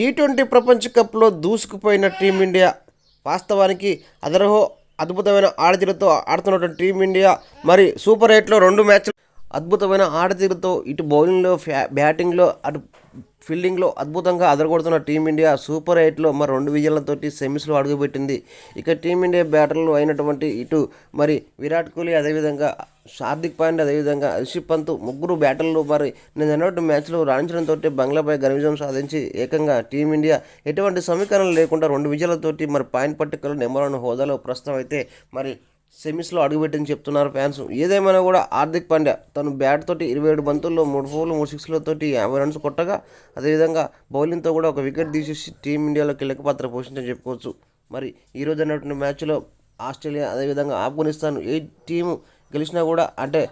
T twenty ప్రపంచ కప్లో దూసుకుపోయిన team India వాస్తవానికి అదరహో అద్భుతమైన ఆడతీరుతో ఆడుతున్నటువంటి టీమిండియా. మరి సూపర్ ఎయిట్లో రెండు మ్యాచ్లు అద్భుతమైన ఆడతీరుతో ఇటు బౌలింగ్లో ఫ్యా బ్యాటింగ్లో అటు ఫీల్డింగ్లో అద్భుతంగా అదరగొడుతున్న టీమిండియా సూపర్ ఎయిట్లో మరి రెండు విజయాలతోటి సెమీస్లో అడుగుపెట్టింది. ఇక టీమిండియా బ్యాటర్లు అయినటువంటి ఇటు మరి విరాట్ కోహ్లీ అదేవిధంగా హార్దిక్ పాండ్యా అదేవిధంగా రిషిబ్ పంత్ ముగ్గురు బ్యాటర్లు మరి నేను అన్నట్టు మ్యాచ్లో రాణించడంతో బంగ్లాపై ఘన విజయం సాధించి ఏకంగా టీమిండియా ఎటువంటి సమీకరణలు లేకుండా రెండు విజయాలతోటి మరి పాయింట్ పట్టికలు నెంబర్ వన్ హోదాలో ప్రస్తుతం అయితే మరి సెమీస్లో అడుగుపెట్టని చెప్తున్నారు ఫ్యాన్స్. ఏదేమైనా కూడా హార్దిక్ పాండ్యా తను బ్యాట్ తోటి ఇరవై ఏడు బంతుల్లో మూడు ఫోర్లు మూడు సిక్స్లతోటి యాభై రన్స్ కొట్టగా అదేవిధంగా బౌలింగ్తో కూడా ఒక వికెట్ తీసేసి టీమిండియాలో కీలక పాత్ర పోషించని చెప్పుకోవచ్చు. మరి ఈ రోజు అన్నటువంటి మ్యాచ్లో ఆస్ట్రేలియా అదేవిధంగా ఆఫ్ఘనిస్తాన్ ఏ టీము గెలిచినా కూడా అంటే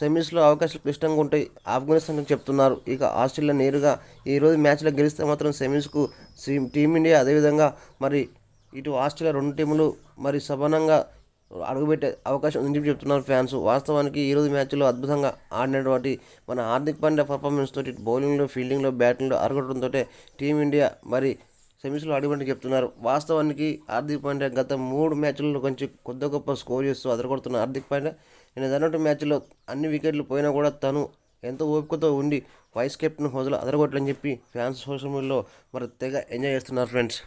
సెమీస్లో అవకాశాలు క్లిష్టంగా ఉంటాయి ఆఫ్ఘనిస్తాన్ అని చెప్తున్నారు. ఇక ఆస్ట్రేలియా నేరుగా ఈ రోజు మ్యాచ్లో గెలిస్తే మాత్రం సెమీస్కు టీమిండియా అదేవిధంగా మరి ఇటు ఆస్ట్రేలియా రెండు టీములు మరి సమానంగా అడుగుపెట్టే అవకాశం ఉందని చెప్తున్నారు ఫ్యాన్స్. వాస్తవానికి ఈరోజు మ్యాచ్లో అద్భుతంగా ఆడినటువంటి మన హార్దిక్ పాండ్యా పర్ఫార్మెన్స్ తోటి బౌలింగ్లో ఫీల్డింగ్లో బ్యాటింగ్లో అరగడంతో టీమిండియా మరి సెమీస్లో అడుగుపెట్టి చెప్తున్నారు. వాస్తవానికి హార్దిక్ పాండ్యా గత మూడు మ్యాచ్లలో కొంచెం కొద్ద గొప్ప స్కోర్ చేస్తూ అదరగొడుతున్న హార్దిక్ పాండ్యా నేను అన్నట్టు మ్యాచ్లో అన్ని వికెట్లు పోయినా కూడా తను ఎంతో ఓపికతో ఉండి వైస్ కెప్టెన్ హోదాలో అదరగొట్టని చెప్పి ఫ్యాన్స్ సోషల్ మీడియాలో మరి తెగ ఎంజాయ్ చేస్తున్నారు ఫ్రెండ్స్.